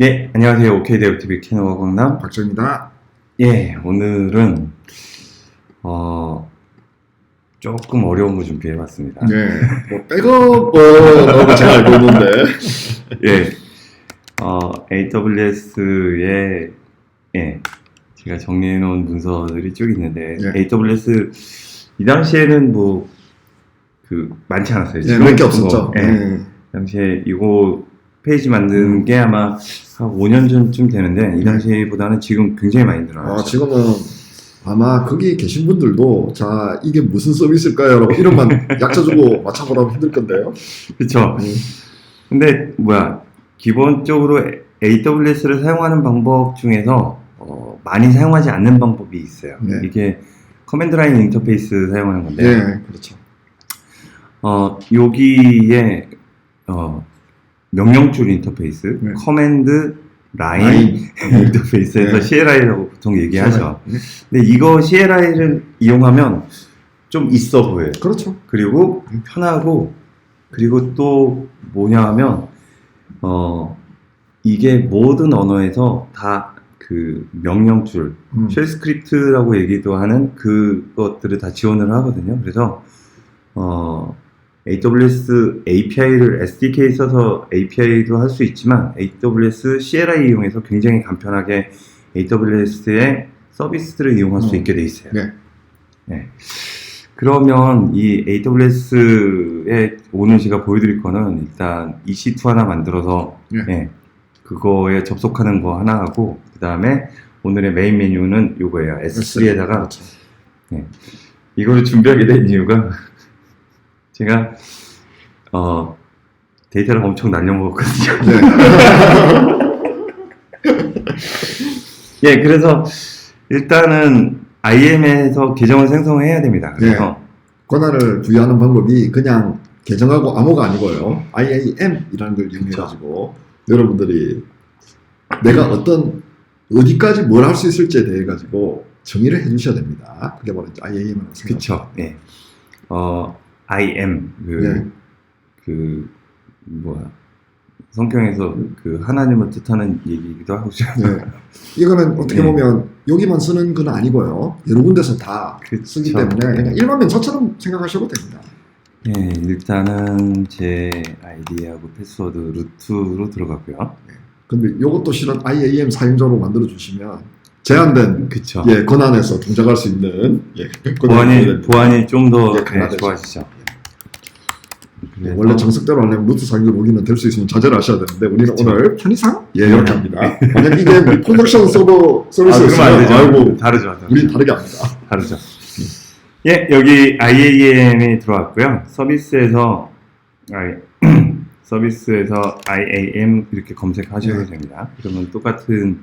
네, 안녕하세요. OK대우TV 캐노와 강남. 박정입니다. 예, 오늘은, 어, 조금 어려운 거 준비해봤습니다. 네, 뭐 백업 어, 제가 알고 있는데 예, 어, AWS에, 예, 제가 정리해놓은 문서들이 쭉 있는데, 예. AWS, 이 당시에는 뭐, 그, 많지 않았어요. 네, 몇개 뭐, 없었죠. 예, 네. 당시에 이거 페이지 만든 게 아마 한 5년 전쯤 되는데, 이 당시보다는 지금 굉장히 많이 늘어났죠. 아, 지금은 아마 거기 계신 분들도 자 이게 무슨 서비스일까요?라고 이름만 약자 주고 맞춰보라면 힘들 건데요. 음, 근데 뭐야 기본적으로 AWS를 사용하는 방법 중에서 어, 많이 사용하지 않는 방법이 있어요. 네. 이게 커맨드 라인 인터페이스 사용하는 건데 네, 그렇죠. 어, 여기에 어, 명령줄 인터페이스, 네. 커맨드 라인, 라인. 인터페이스에서 네. CLI라고 보통 얘기하죠. 네. 근데 이거 CLI를 이용하면 좀 있어 보여요. 그렇죠. 그리고 음. 편하고 그리고 또 뭐냐 하면 어 이게 모든 언어에서 다 그 명령줄 음, 쉘 스크립트라고 얘기도 하는 그것들을 다 지원을 하거든요. 그래서 어 AWS API를 SDK 써서 API도 할 수 있지만 AWS CLI 이용해서 굉장히 간편하게 AWS의 서비스들을 이용할 수 음. 있게 돼 있어요. 네. 네. 그러면 이 AWS에 오늘 제가 보여드릴 거는 일단 EC2 하나 만들어서 네. 예, 그거에 접속하는 거 하나 하고 그 다음에 오늘의 메인 메뉴는 요거예요. S3에다가 그렇죠. 이거를 준비하게 된 이유가 제가 어 데이터를 엄청 날려먹었거든요. 네. 예, 그래서 일단은 IM에서 계정을 생성해야 됩니다. 그래서 권한을 부여하는 방법이 그냥 계정하고 암호가 아니고요. IAM이라는 걸 이용해가지고 여러분들이 내가 어떤 어디까지 뭘 할 수 있을지에 대해 가지고 정의를 해주셔야 됩니다. 그게 바로 IAM이라고 생각합니다. 그쵸. 예. 어, IM, 그, 네. 그, 뭐야. 성경에서 그 하나님을 뜻하는 얘기기도 하고 죠 네. 이거는 어떻게 네. 보면 여기만 쓰는 건 아니고요. 여러 군데서 다 쓰기 때문에 그냥 일반 명사처럼 생각하셔도 됩니다. 예, 일단은 제 아이디하고 패스워드 루트로 들어갔고요. 근데 이것도 실은 IAM 사용자로 만들어 주시면 제한된 그쵸. 예, 권한에서 동작할 수 있는 예, 보안이. 보안이 좀더 예, 예, 강화되죠. 좋아지죠. 그래서- 원래 정석대로 하려면 루트 사용자 로그인은 될수 있으면 자제를 하셔야 되는데 우리는 그쵸. 오늘 편의상 예 이렇게 합니다. 만약 이게 뭐 프로덕션 서버 아, 그러면 안 되죠. 아이고 다르죠. 다르죠. 우리 다르게 합니다. 다르죠. 예, 여기 IAM이 들어왔고요. 서비스에서 I, 서비스에서 IAM 이렇게 검색하셔도 네. 됩니다. 그러면 똑같은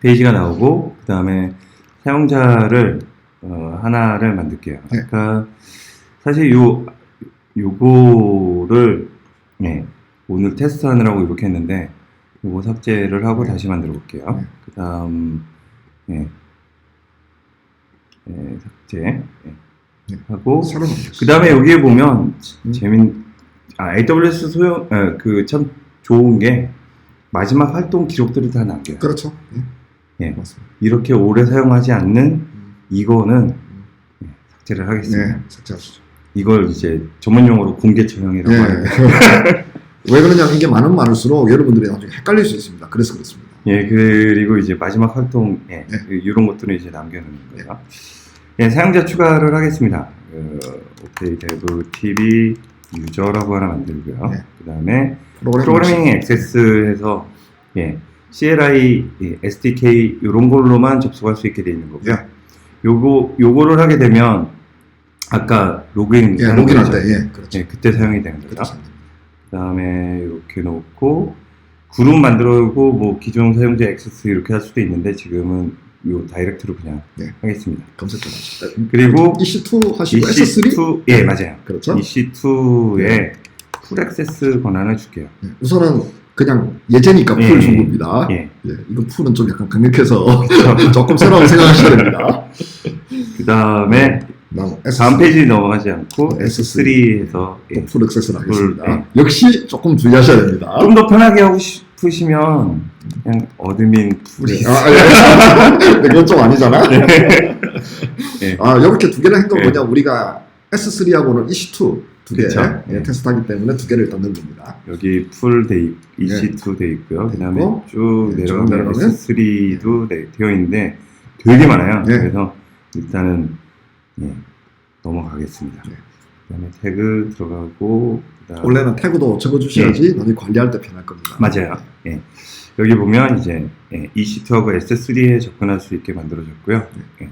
페이지가 나오고 그 다음에 사용자를 어, 하나를 만들게요. 네. 아까 사실 요 요거를 예, 오늘 테스트하느라고 이렇게 했는데 요거 삭제를 하고 네. 다시 만들어 볼게요. 네. 그 다음 예. 예, 삭제 예. 네. 하고. 그 다음에 여기에 보면 음. 재민 아 AWS 소용 그참 좋은 게 마지막 활동 기록들을 다 남겨요. 그렇죠. 예. 예. 맞습니다. 이렇게 오래 사용하지 않는 음. 이거는 예, 삭제를 하겠습니다. 네, 삭제하시죠. 이걸 이제 전문 용어로 공개 처형이라고 예. 하는데 왜 그러냐면 이게 많으면 많을수록 여러분들이 나중에 헷갈릴 수 있습니다. 그래서 그렇습니다. 예 그리고 이제 마지막 활동 예, 네. 이런 것들은 이제 남겨놓는 거예요. 예 사용자 추가를 하겠습니다. 그, 오케이 데브 TV 유저라고 하나 만들고요. 네. 그 다음에 프로그래밍, 프로그래밍 액세스해서 예, CLI, 예, SDK 이런 걸로만 접속할 수 있게 되어 있는 거고요. 예. 요거 요거를 하게 되면 아까 로그인 예, 로그인할. 때 예, 그렇죠. 예, 그때 사용이 되는 거죠. 그렇죠. 그다음에 이렇게 놓고 그룹 만들고 뭐 기존 사용자 액세스 이렇게 할 수도 있는데 지금은 요 다이렉트로 그냥 네. 하겠습니다. 검색 좀 하시죠. 그리고 EC2 하시고 S3 EC2 예 맞아요. 그렇죠. EC2에 풀 액세스 권한을 줄게요. 예, 우선은 그냥 예제니까 예, 풀준 겁니다. 예. 예, 이거 풀은 좀 약간 강력해서 조금 새로운 생각하셔야 됩니다. 그 다음에 다음 S3 다음 페이지 넘어가지 않고 네, S3에서 또풀 액세스를 하겠습니다. 풀, 예. 역시 조금 주의하셔야 됩니다. 좀 더 편하게 하고 싶은 푸시면 그냥 어드민 풀이 아, 아, 예. 그건 좀 아니잖아. 네. 아, 이렇게 두 개를 한건 네. 뭐냐? 우리가 S3하고는 EC2 두 개. 예, 네. 테스트하기 때문에 두 개를 넣은 겁니다. 여기 풀 돼 EC2 돼 있고요. 그다음에 그리고, 쭉 네, 쭉 내려가면 내려가면 S3도 되어 있는데 되게 많아요. 네. 그래서 일단은 예, 넘어가겠습니다. 네. 그다음에 태그 들어가고 그다음 원래는 태그도 적어주셔야지 너희 관리할 때 편할 겁니다. 맞아요. 예. 여기 보면 이제 예, EC2하고 S3에 접근할 수 있게 만들어졌고요. 예.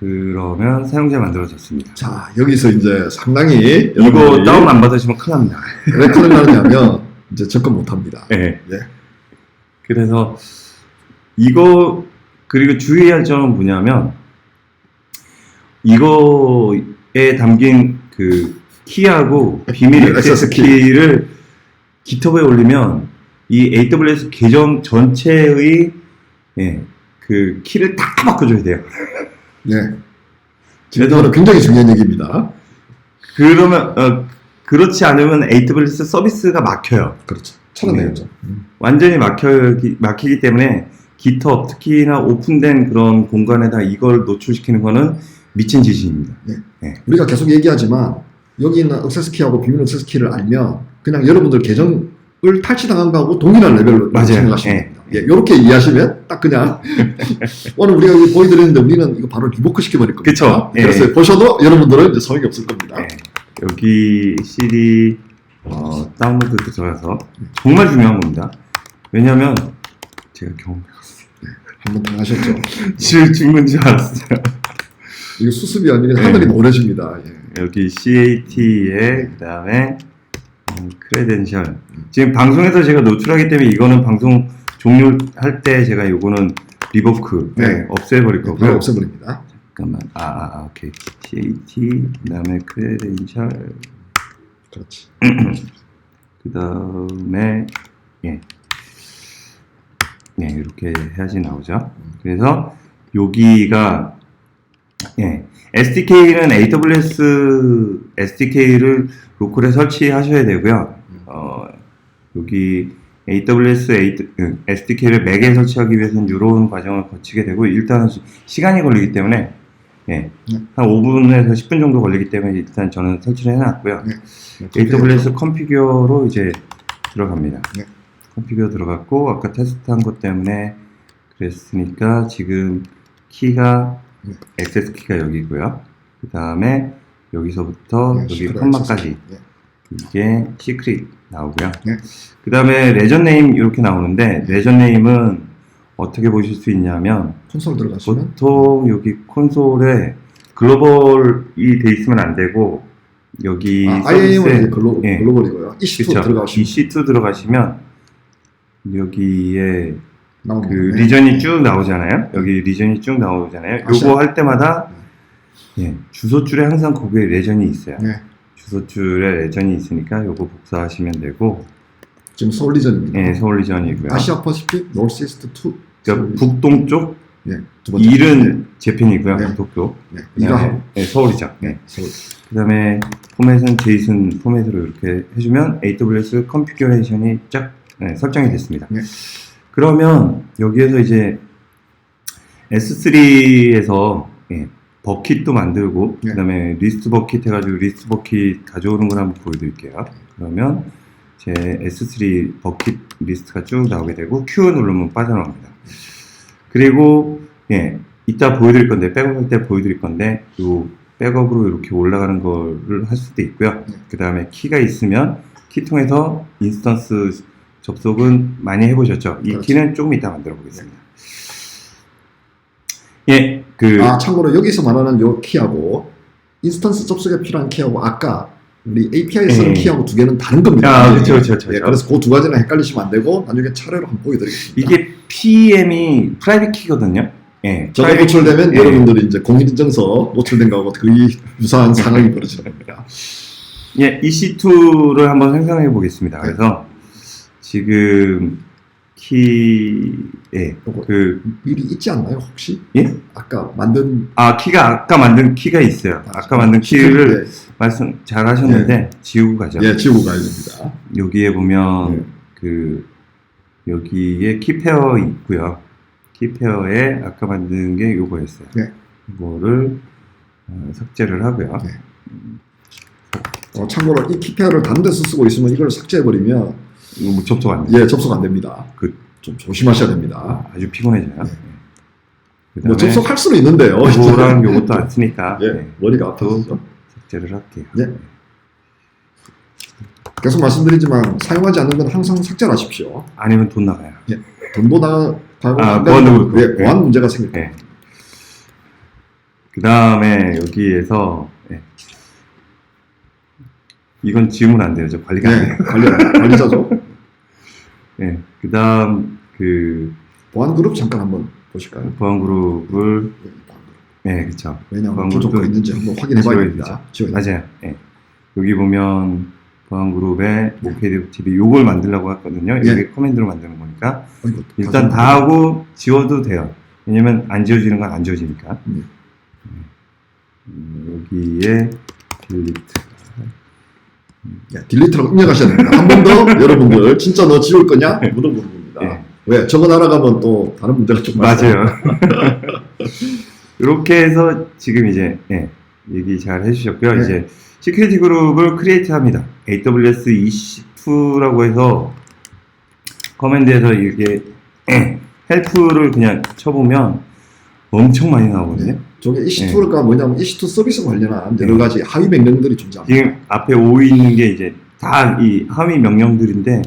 그러면 사용자 만들어졌습니다. 자, 여기서 이제 상당히 이거 다운 안 받으시면 큰일 납니다. 왜 큰일 나느냐면 이제 접근 못 합니다. 예. 예. 그래서 이거 그리고 주의할 점은 뭐냐면 이거에 담긴 그 키하고 비밀 네, 액세스. 키를 GitHub에 올리면 이 AWS 계정 전체의 예, 그 키를 다 바꿔줘야 돼요. 예. 지금 굉장히 중요한 얘기입니다. 그러면 어, 그렇지 않으면 AWS 서비스가 막혀요. 그렇죠. 차단해야죠. 음. 완전히 막히기, 막히기 때문에 GitHub 특히나 오픈된 그런 공간에다 이걸 노출시키는 거는 미친 짓입니다. 우리가 계속 얘기하지만 여기 있는 액세스 키하고 비밀 액세스 키를 알면 그냥 여러분들 계정을 탈취당한 거하고 동일한 레벨로. 생각하시면 예. 됩니다. 예, 이렇게 이해하시면 딱 그냥 오늘 우리가 여기 보여드렸는데 우리는 이거 바로 리보크 시켜버릴 겁니다. 그쵸. 예. 그래서 보셔도 여러분들은 이제 소용이 없을 겁니다. 네. 여기 CD 어, 다운로드 들어가서 정말 중요한 겁니다. 왜냐하면 제가 경험 한번 당하셨죠. 줄 죽는 줄 알았어요. 이거 수습이 아니라 네. 하늘이 노래집니다. 예. 여기 CAT에 그 다음에 크레덴셜 지금 방송에서 제가 노출하기 때문에 이거는 방송 종료할 때 제가 요거는 리버크 네. 네, 없애버릴 바로 거고요. 없애버립니다. 잠깐만 아, 아, 아 오케이 CAT 그 다음에 크레덴셜 그렇지. 그 다음에 예. 예, 이렇게 해야지 나오죠. 그래서 여기가 예, SDK는 AWS SDK를 로컬에 설치하셔야 되고요. 어, 여기 AWS A- 음, SDK를 맥에 설치하기 위해서는 이런 과정을 거치게 되고 일단은 시- 시간이 걸리기 때문에 예, 네. 한 5분에서 10분 정도 걸리기 때문에 일단 저는 설치를 해놨고요. 네. AWS 컨피규어로 이제 들어갑니다. 네. 컨피규어 들어갔고 아까 테스트한 것 때문에 그랬으니까 지금 키가 네. 액세스 키가 여기고요. 그 다음에 여기서부터 네, 여기 컴마까지. 예. 이게 시크릿 나오고요. 네. 그 다음에 레전 네임 이렇게 나오는데 레전 네임은 어떻게 보실 수 있냐면 콘솔 들어가시면 보통 여기 콘솔에 글로벌이 돼 있으면 안 되고 여기 아, IAM은 글로, 예. 글로벌이고요. EC2 그쵸. 들어가시면 EC2 들어가시면 여기에 그 거네. 리전이 쭉 나오잖아요. 여기 리전이 쭉 나오잖아요. 요거 할 때마다 예, 주소줄에 항상 거기에 레전이 있어요. 네. 주소줄에 레전이 있으니까 요거 복사하시면 되고 지금 서울 리전입니다. 예, 서울 리전이고요. 아시아 퍼시픽 노스이스트 2 그러니까 북동쪽 예, 두 번째. 일은 재팬이고요. 네. 도쿄. 네, 이거 하고 네, 서울이죠. 네. 서울. 그다음에 포맷은 제이슨 포맷으로 이렇게 해주면 AWS 컨피규레이션이 쫙 네, 설정이 됐습니다. 네. 그러면 여기에서 이제 S3에서 버킷도 만들고 네. 그다음에 리스트 버킷 해가지고 리스트 버킷 가져오는 걸 한번 보여드릴게요. 그러면 제 S3 버킷 리스트가 쭉 나오게 되고 Q 누르면 빠져나옵니다. 그리고 예 이따 보여드릴 건데 백업할 때 보여드릴 건데 요 백업으로 이렇게 올라가는 거를 할 수도 있고요. 네. 그 다음에 키가 있으면 키 통해서 인스턴스 접속은 많이 해보셨죠? 이 그렇죠. 키는 조금 이따 만들어 보겠습니다. 예, 그 아 참고로 여기서 말하는 요 키하고 인스턴스 접속에 필요한 키하고 아까 우리 API 쓰는 예. 키하고 두 개는 다른 겁니다. 아, 그쵸, 그쵸, 그쵸, 예. 그래서 그 두 가지는 헷갈리시면 안 되고 나중에 차례로 한번 보여드리겠습니다. 이게 PM이 프라이빗 키거든요. 예, 프라이빗 노출되면 키- 예. 여러분들이 이제 공인인증서 노출된 거하고 거의 유사한 상황이 벌어지는 겁니다. 예, EC2를 한번 생성해 보겠습니다. 그래서 지금 키에 요거 그 미리 있지 않나요 혹시? 예? 아까 만든 아, 키가 아까 만든 키가 있어요. 아까 만든 키를 말씀 잘 하셨는데 지우고 가죠. 예 지우고 가야 됩니다. 여기에 보면 네. 그 여기에 키 페어 있고요. 키 페어에 아까 만든 게 요거였어요. 네. 이거를 어, 삭제를 하고요. 네. 어, 참고로 이 키 페어를 다른 데서 쓰고 있으면 이걸 삭제해 버리면 이거 뭐 접속 안 돼요. 예 접속 안 됩니다. 그- 좀 조심하셔야 됩니다. 아, 아주 피곤해져요. 네. 그다음에 뭐 접속할 수는 있는데요. 요거랑 요것도 안 쓰니까 예, 네, 머리가 또 아프죠. 삭제를 할게요. 네. 계속 말씀드리지만 사용하지 않는 건 항상 삭제를 하십시오. 아니면 돈 나가요. 돈도 나가고 아, 그렇고. 예, 보안 문제가 생길 네. 겁니다. 그 다음에 여기에서 예. 이건 지우면 안 돼요. 저 관리가 안 돼요. 네, 관리 관리자죠. 예. 그 다음 그 보안 그룹 잠깐 한번 보실까요? 보안 그룹을 예, 보안 그룹. 예, 그쵸. 왜냐하면 그룹도 있는지 한번 확인해봐야 됩니다. 맞아요. 예. 여기 보면 보안 그룹에 모케이드 TV 요걸 만들려고 했거든요. 예. 여기 커맨드로 만드는 거니까 어이구, 일단 다시 다 하고 지워도 돼요. 왜냐면 안 지워지는 건 안 지워지니까. 음. 음, 여기에 딜리트. 예, 딜리트라고 입력하셔야 됩니다. 한 번 더 여러분들 진짜 너 지울 거냐 물어보는 겁니다. 예. 왜 저거 날아가면 또 다른 문제가 좀 맞아요. 이렇게 해서 지금 이제 예, 얘기 잘 해주셨고요. 네. 이제 시큐리티 그룹을 크리에이트 합니다. AWS EC2라고 해서 커맨드에서 이게 헬프를 그냥 쳐보면 엄청 많이 나오거든요. 저게 EC2가 뭐냐면 EC2 서비스 관련한 여러 네. 가지 하위 명령들이 존재합니다. 지금 앞에 오 있는 게 이제 다 이 하위 명령들인데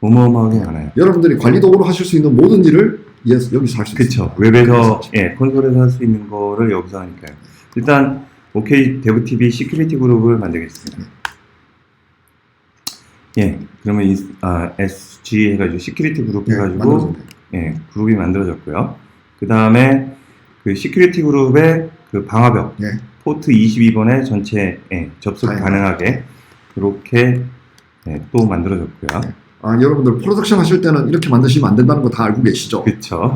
어마어마하게 많아요. 여러분들이 관리 도구로 하실 수 있는 모든 일을 예- 여기서 할수 그쵸. 있습니다. 웹에서, 예, 콘솔에서 할 수 있는 거를 여기서 하니까요. 일단, 오케이 데브TV 시큐리티 그룹을 만들겠습니다. 예, 그러면 이, 아, SG 해가지고 시큐리티 그룹 예, 해가지고, 돼요. 예, 그룹이 만들어졌고요. 그 다음에 그 시큐리티 그룹의 그 방화벽, 예. 포트 22번에 전체 예, 접속 다양하게. 가능하게 이렇게 예, 또 만들어졌고요. 네. 아, 여러분들 프로덕션 하실 때는 이렇게 만드시면 안 된다는 거 다 알고 계시죠? 그쵸.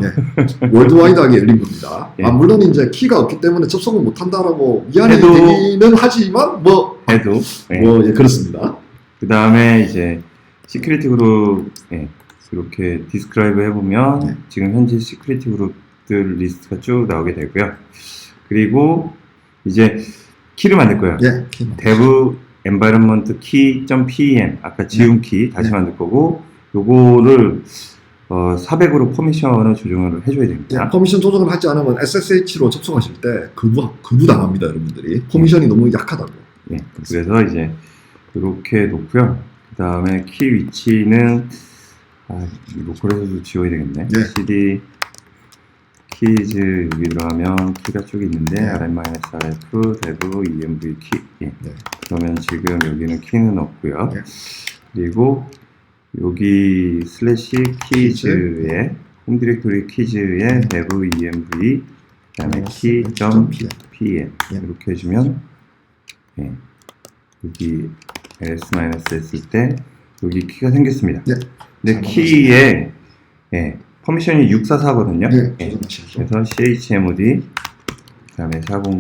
월드와이드하게 열린 겁니다. 예. 아, 물론 이제 키가 없기 때문에 접속을 못 한다라고 미안해 해도- 되기는 하지만 뭐, 해도, 예. 뭐, 예, 그렇습니다. 그 다음에 이제 시큐리티 그룹 예, 이렇게 디스크라이브 해보면 네. 지금 현재 시큐리티 그룹 들 리스트가 쭉 나오게 되고요. 그리고 이제 키를 만들 거예요. 예, 키 dev environment key.pem 아까 지운 키 다시 네. 만들 거고 요거를 어, 400으로 퍼미션을 조정을 해줘야 예, 됩니다. 퍼미션 조정을 하지 않으면 SSH로 접속하실 때 거부, 거부 당합니다, 여러분들이. 퍼미션이 너무 약하다고. 예, 그래서 이제 이렇게 놓고요. 그 다음에 키 위치는 아, 이 로컬에서도 지워야 되겠네. 예. cd 키즈 여기 들어가면 키가 쭉 있는데 네. rm-rf dev env 키. 예. 네. 그러면 지금 여기는 키는 없고요. 네. 그리고 여기 슬래시 키즈에 홈 디렉토리 키즈에 dev env 그 다음에 키.pm PM. 예. 이렇게 해주면 예, 여기 ls 했을 때 여기 키가 생겼습니다. 네. 근데 잘 키에 예, 퍼미션이 644거든요. 네, 예, 조정하시죠. 그래서 chmod 그다음에 400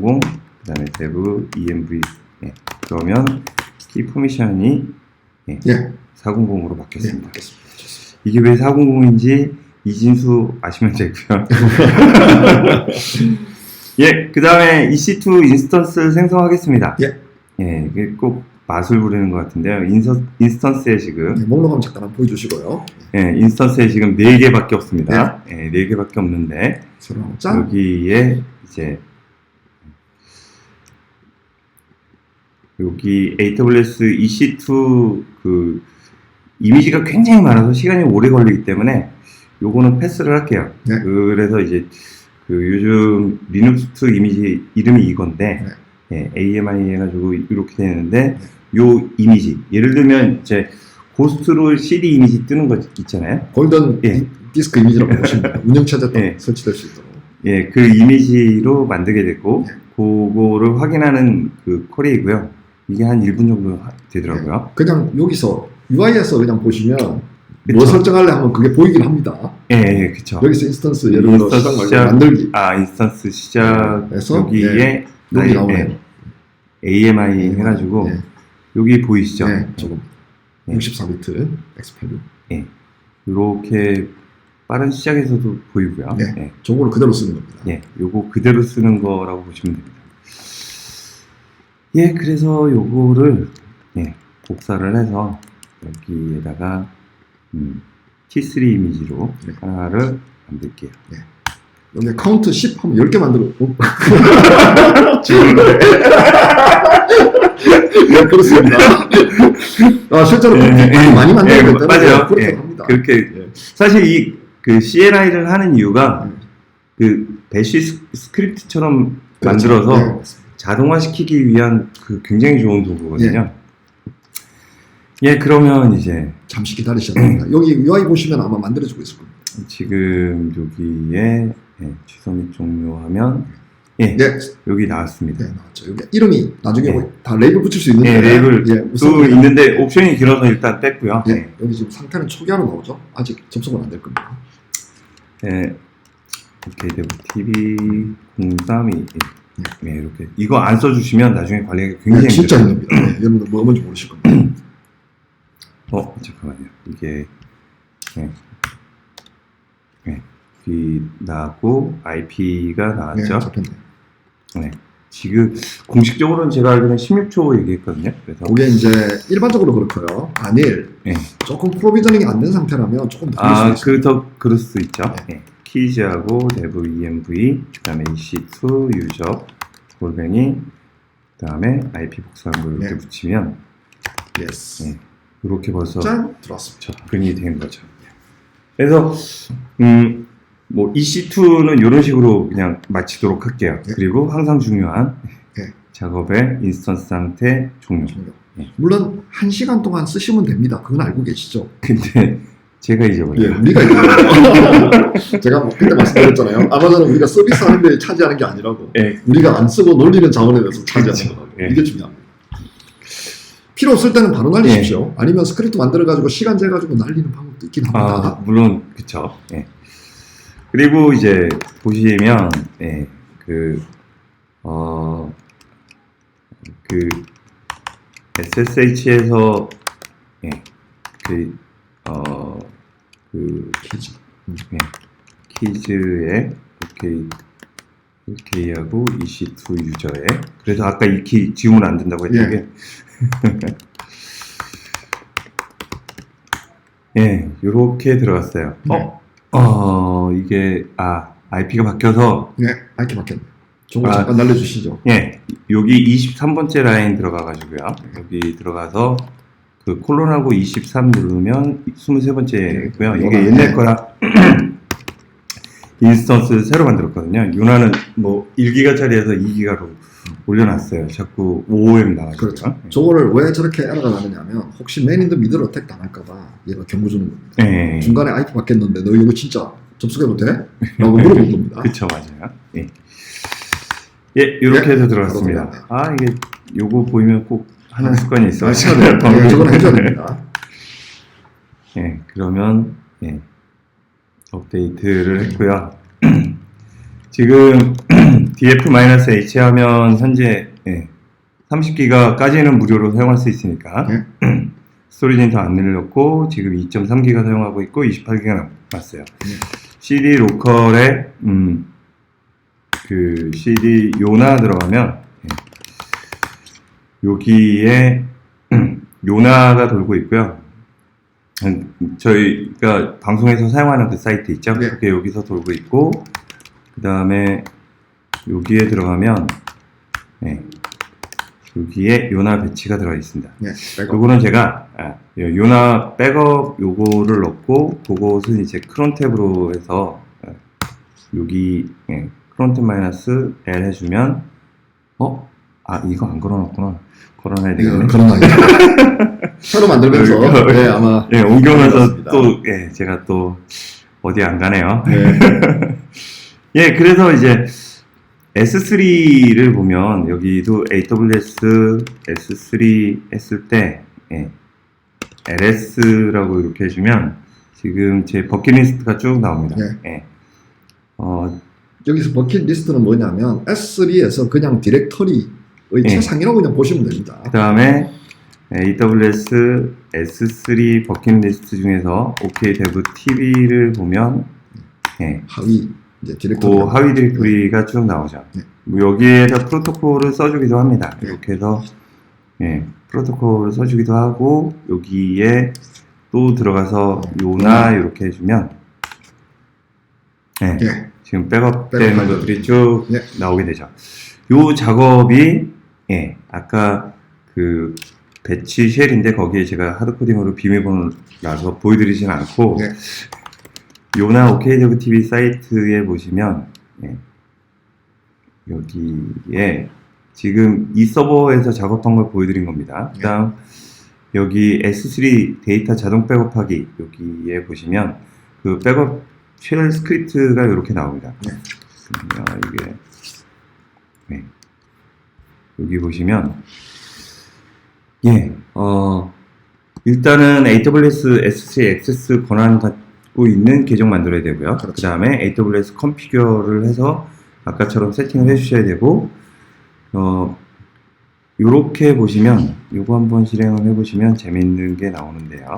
그다음에 dev env 예, 그러면 키 퍼미션이 예, 400으로 네, 바뀌었습니다. 맞겠습니다. 좋습니다. 이게 왜 400인지 이진수 아시면 되고요. 예, 그 다음에 EC2 인스턴스 생성하겠습니다. 예. 예, 꼭 맛을 부리는 것 같은데요. 인서, 인스턴스에 지금, 네, 목록 한번 잠깐 보여주시고요. 예, 인스턴스에 지금 4개밖에 없습니다. 예, 4개밖에 없는데, 서로 한번 짠. 여기에 이제, 여기 AWS EC2 그 이미지가 굉장히 많아서 시간이 오래 걸리기 때문에 요거는 패스를 할게요. 네. 그래서 이제 그 요즘 리눅스 이미지 이름이 이건데 예, AMI 해가지고 이렇게 되는데 요 이미지 예를 들면 이제 고스트로 CD 이미지 뜨는 거 있잖아요. 골든 예. 디스크 이미지라고 보시면 돼요. 운영체제 도 예. 설치될 수 있도록. 예, 그 이미지로 만들게 됐고 네. 그거를 확인하는 그 퀄이고요. 이게 한 1분 정도 하- 되더라고요. 그냥 여기서 UI에서 그냥 보시면 뭐 그쵸? 설정할래 하면 그게 보이긴 합니다. 예, 예, 그쵸. 여기서 인스턴스 예를 들어 시작 시작. 만들기 아, 인스턴스 시작에서 해서, 여기에 여기 아이- 나오네요. 예, AMI 해가지고 예, 여기 보이시죠? 예, 조금 예. 64비트 X86. 이렇게 빠른 시작에서도 보이고요. 네. 예, 저거를 그대로 쓰는 겁니다. 예, 요거 그대로 쓰는 거라고 보시면 됩니다. 예, 그래서 요거를 예, 복사를 해서 여기에다가 음, T3 이미지로 네. 하나를 만들게요. 여기 카운트 10 하면 10개 만들어. 어? 네, 그렇습니다. 아, 실제로 예, 그렇게 예, 많이 만들기 예, 맞아요. 그렇게 예, 합니다. 그렇게 예. 사실 이 그 CLI를 하는 이유가 음. 그 스- 스크립트처럼 그렇죠. 만들어서 네, 맞습니다. 자동화시키기 위한 그 굉장히 좋은 도구거든요. 예, 그러면 이제 잠시 기다리셔야 됩니다. 여기 UI 보시면 아마 만들어지고 있을 겁니다. 지금 여기에 예, 취소 및 종료하면 예, 예, 여기 나왔습니다. 네, 나왔죠. 여기 이름이 나중에 예. 뭐다 레이블 붙일 수 있는데 예, 레이블 예, 또 있는데 옵션이 길어서 일단 뺐고요. 예, 여기 지금 상태는 초기화로 나오죠. 아직 접속은 안 될 겁니다. 예, 오케이 데브 TV 032 예, 이렇게 이거 안 써주시면 나중에 관리하기 예, 굉장히 진짜 힘들어요. 힘듭니다. 예, 여러분들 뭐 뭔지 모르실 겁니다. 어 잠깐만요. 이게 예, 예, 이 나고 IP가 예, 나왔죠. 잡혔네요. 네. 지금 공식적으로는 제가 알기로는 16초 얘기했거든요. 그래서 그게 이제 일반적으로 그렇고요. 만일 예. 조금 프로비저닝이 안 된 상태라면 조금 더 아, 수 있습니다. 그더 그럴 수 있죠. 예. 키즈하고 dev env 그다음에 ec2 유저 골뱅이 그다음에 IP 복사한 걸 이렇게 네. 붙이면 예스. 예. 이렇게 벌써 짠 들어왔습니다. 접근이 된 거죠. 그래서 음, 뭐 EC2는 이런 식으로 그냥 마치도록 할게요. 네. 그리고 항상 중요한 네. 작업의 인스턴스 상태 종료. 종료. 예. 물론 한 시간 동안 쓰시면 됩니다. 그건 알고 계시죠? 근데 제가 예, 잊어버려요. 우리가 이제 제가 뭐 그때 말씀드렸잖아요. 아마존은 우리가 서비스 하는데 차지하는 게 아니라고 예. 우리가 안 쓰고 놀리는 자원에 대해서 차지하는 그렇죠. 거라고. 예. 이게 중요합니다. 필요 없을 때는 바로 날리십시오. 아니면 스크립트 만들어 가지고 시간 재 가지고 날리는 방법도 있긴 합니다. 아, 물론 그쵸. 예. 그리고 이제 보시면 예, 그 어, 그 SSH에서 예, 그 어, 그 키즈. 예, 키즈에 오케이 OK하고 EC2 유저에 그래서 아까 이 키 지우면 안 된다고 했던 예. 게 예, 요렇게 들어갔어요. 네. 어, 어, 이게 아 IP가 바뀌어서 네, 아이키 맞겠네. 저거 아. 잠깐 날려주시죠. 예, 여기 23번째 라인 들어가가지고요. 여기 들어가서 그 콜론하고 23 누르면 23번째고요. 네. 이게 옛날 거라 인스턴스 새로 만들었거든요. 유나는 뭐 1기가짜리에서 2기가로 올려놨어요. 자꾸 5OM 나가지고. 그렇죠. 저거를 왜 저렇게 에러가 나느냐면 혹시 맨인더 미들 어택 당할까봐 얘가 경고 주는 겁니다. 예, 중간에 아이피 바뀌었는데 너 이거 진짜 접속해도 돼? 라고 물어본 겁니다. 그쵸, 맞아요. 예. 예, 이렇게 해서 들어갔습니다. 바로 아, 이게 요거 보이면 꼭 하는 아, 습관이 있어요. 아, 시간을 네, 저거는 해줘야 됩니다. 예, 그러면 예, 업데이트를 했고요. 지금 df-h 하면 현재 예, 30기가까지는 무료로 사용할 수 있으니까 네. 스토리지는 더 안 늘렸고 지금 2.3기가 사용하고 있고 28기가 남았어요. 네. CD 로컬에 음, 그 CD 요나 들어가면 예, 여기에 요나가 돌고 있고요. 음, 저희가 방송에서 사용하는 그 사이트 있죠? 네. 그게 여기서 돌고 있고 그 다음에 여기에 들어가면 네, 여기에 요나 배치가 들어가 있습니다. 네, 백업. 요거는 제가 아, 요- 요나 백업 요거를 넣고 그것은 이제 크론 탭으로 해서 아, 여기 예, 크론 탭 마이너스 L 해주면 어? 아 이거 안 걸어놨구나 걸어놔야 되겠네 거 새로 만들면서 그- 네, 아마 예, 옮겨면서. 또, 예, 제가 또, 어디 안 가네요. 네, 예, 그래서 이제, S3를 보면, 여기도 AWS S3 했을 때, 예, LS라고 이렇게 해주면, 지금 제 버킷리스트가 쭉 나옵니다. 네. 예. 어, 여기서 버킷 리스트는 뭐냐면 S3에서 그냥 디렉터리 의 예. 최상이라고 그냥 보시면 됩니다. 그 다음에, AWS S3 버킷리스트 중에서 OK Dev TV를 보면 예, 하위 이제 그 디렉터리 하위 디렉토리가 쭉 나오죠. 네. 뭐 여기에다 프로토콜을 써주기도 합니다. 네. 이렇게 해서 예, 프로토콜을 써주기도 하고 여기에 또 들어가서 요나 이렇게 해주면 예, 예. 지금 백업된 것들이 쭉 예. 나오게 되죠. 요 작업이 예, 아까 그 배치 쉘인데 거기에 제가 하드코딩으로 비밀번호라서 보여드리진 않고 예. 요나 OKDev TV 사이트에 보시면 예, 여기에 지금 이 서버에서 작업한 걸 보여드린 겁니다. 예. 그다음 여기 S3 데이터 자동 백업하기 여기에 보시면 그 백업 쉘 스크립트가 이렇게 나옵니다. 네. 이게 네. 여기 보시면 예, 어 일단은 AWS S3 액세스 권한 갖고 있는 계정 만들어야 되고요. 그렇죠. 그 다음에 AWS 컨피규어를 해서 아까처럼 세팅을 해주셔야 되고 어 요렇게 보시면 요거 한번 실행을 해보시면 재밌는 게 나오는데요.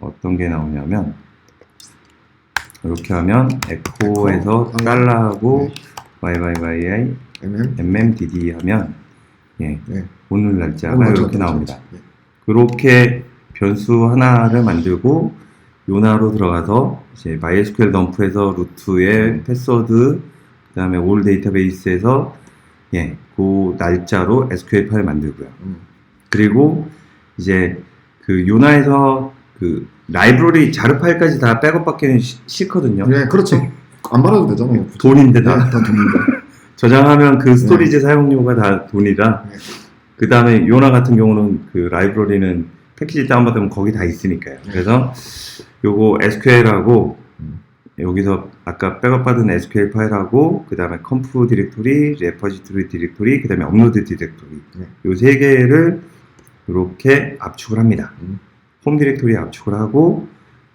어떤 게 나오냐면 이렇게 하면 에코에서 에코, 달러하고 네. YYYI MM MMDD 하면 예, 네. 오늘 날짜가 이렇게 나옵니다. 예. 그렇게 변수 하나를 만들고 요나로 들어가서 이제 MySQL 덤프에서 루트에 패스워드 그다음에 올 데이터베이스에서 예, 그 날짜로 SQL 파일 만들고요. 음. 그리고 이제 그 요나에서 그 라이브러리 자르 파일까지 다 백업받기는 시- 싫거든요. 네, 그렇죠. 안 받아도 되잖아요. 돈인데 네, 다다 돈인데. 저장하면 그 스토리지 사용료가 다 돈이라 네. 그 다음에 요나 같은 경우는 그 라이브러리는 패키지 다운받으면 거기 다 있으니까요. 네. 그래서 요거 SQL하고 음. 여기서 아까 백업받은 SQL 파일하고 그 다음에 컴프 디렉토리, 레퍼지토리 디렉토리, 그 다음에 업로드 디렉토리 네. 요세 개를 이렇게 압축을 합니다. 음. 홈 디렉토리 압축을 하고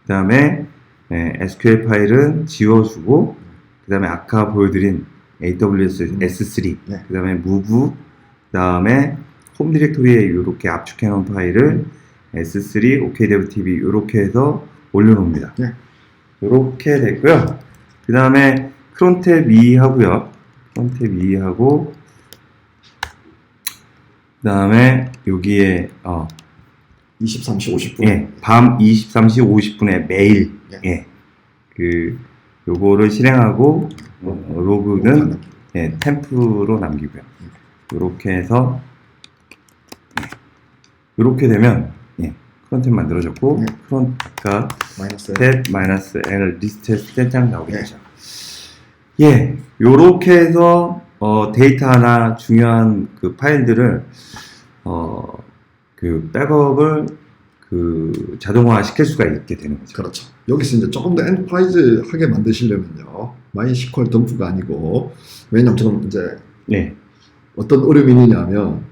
그 다음에 SQL 파일은 지워주고 그 다음에 아까 보여드린 AWS 음. S3 네. 그 다음에 무브 그 다음에 홈 디렉토리에 이렇게 압축해 놓은 파일을 S3 OKDevTV 이렇게 해서 올려놓습니다. 네. 이렇게 됐고요. 그 다음에 크론탭 2 하고요. 크론탭 2 하고 그 다음에 여기에 어, 23시 50분. 예, 밤 23시 50분에 매일 예. 예, 그 요거를 실행하고 어, 로그는 예, 템프로 남기고요. 이렇게 해서 이렇게 되면 예, 크론템 만들어졌고 네. 아까 마이너스 탭 마이너스 L 리스트에서 땡장 나오게 네. 되죠. 예, 요렇게 해서 어, 데이터 하나 중요한 그 파일들을 어, 그 백업을 그 자동화 시킬 수가 있게 되는 거죠. 그렇죠. 여기서 이제 조금 더 엔터프라이즈하게 만드시려면요. 마이시퀄 덤프가 아니고 왜냐면 지금 이제 예, 어떤 어려움이 있느냐면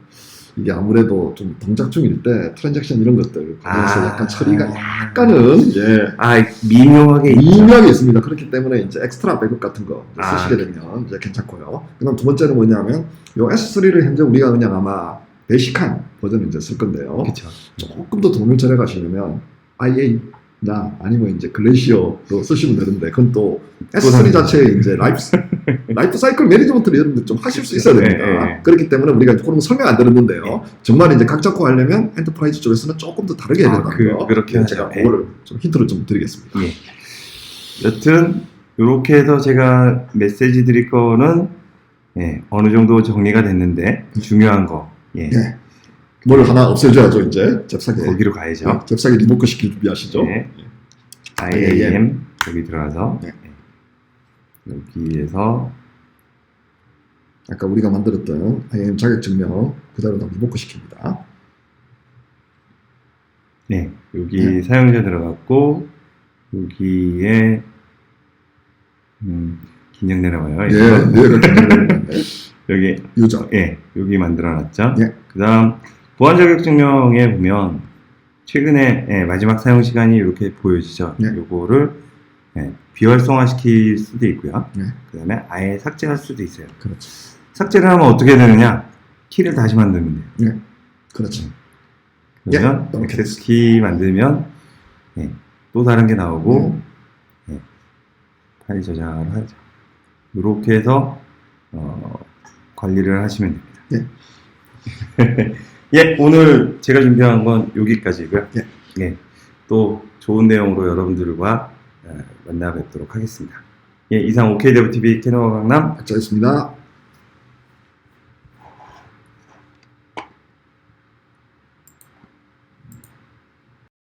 이게 아무래도 좀 동작 중일 때 트랜잭션 이런 것들 그래서 아. 약간 처리가 약간은 예 아 미묘하게. 미묘하게 있습니다. 그렇기 때문에 이제 엑스트라 백업 같은 거 아. 쓰시게 되면 이제 괜찮고요. 그다음 두 번째는 뭐냐면 요 S3를 현재 우리가 그냥 아마 베이식한 버전을 이제 쓸 건데요. 그렇죠. 조금 더 돈을 절약하시려면 IA 나 아니면 이제 글래시어로 쓰시면 되는데 그건 또 S3 다른 자체에 이제 라이프 라이프 사이클 매니지먼트를 여러분들 좀 하실 수 있어야 됩니다. 네, 네. 그렇기 때문에 우리가 그런 거 설명 안 드렸는데요. 네. 정말 이제 각 잡고 하려면 엔터프라이즈 쪽에서는 조금 더 다르게 해야 아, 된다는 그- 거. 그렇게 네. 제가 네. 그거를 좀 힌트를 좀 드리겠습니다. 예. 여튼 이렇게 해서 제가 메시지 드릴 거는 예, 어느 정도 정리가 됐는데 중요한 거 예, 네. 뭘 하나 없애줘야죠 이제 잽싸게. 거기로 가야죠. 네, 잽싸게 리모크 시킬 준비하시죠. 네. IAM 여기 들어가서 네. 예. 여기에서 아까 우리가 만들었던 IAM 자격증명 그대로 다 리모크 시킵니다. 네 여기 네. 사용자 들어갔고 여기에 음, 긴장 내려와요. 예, 기다리는 여기 유저. 예, 여기 만들어놨죠. 예. 그다음 보안 자격증명에 보면 최근에 예, 마지막 사용 시간이 이렇게 보여지죠. 예. 요거를 예, 비활성화 시킬 수도 있고요. 예. 그다음에 아예 삭제할 수도 있어요. 그렇죠. 삭제를 하면 어떻게 되느냐? 키를 다시 만들면 돼요. 그렇죠. 그러면 예, 액세스 키 만들면 예, 또 다른 게 나오고 음. 예, 파일 저장을 하죠. 이렇게 해서 어, 관리를 하시면 됩니다. 예, 오늘 제가 준비한 건 여기까지고요. 예. 예, 또 좋은 내용으로 여러분들과 어, 만나 뵙도록 하겠습니다. 예, 이상 OK데브TV 캐노 강남 박자였습니다.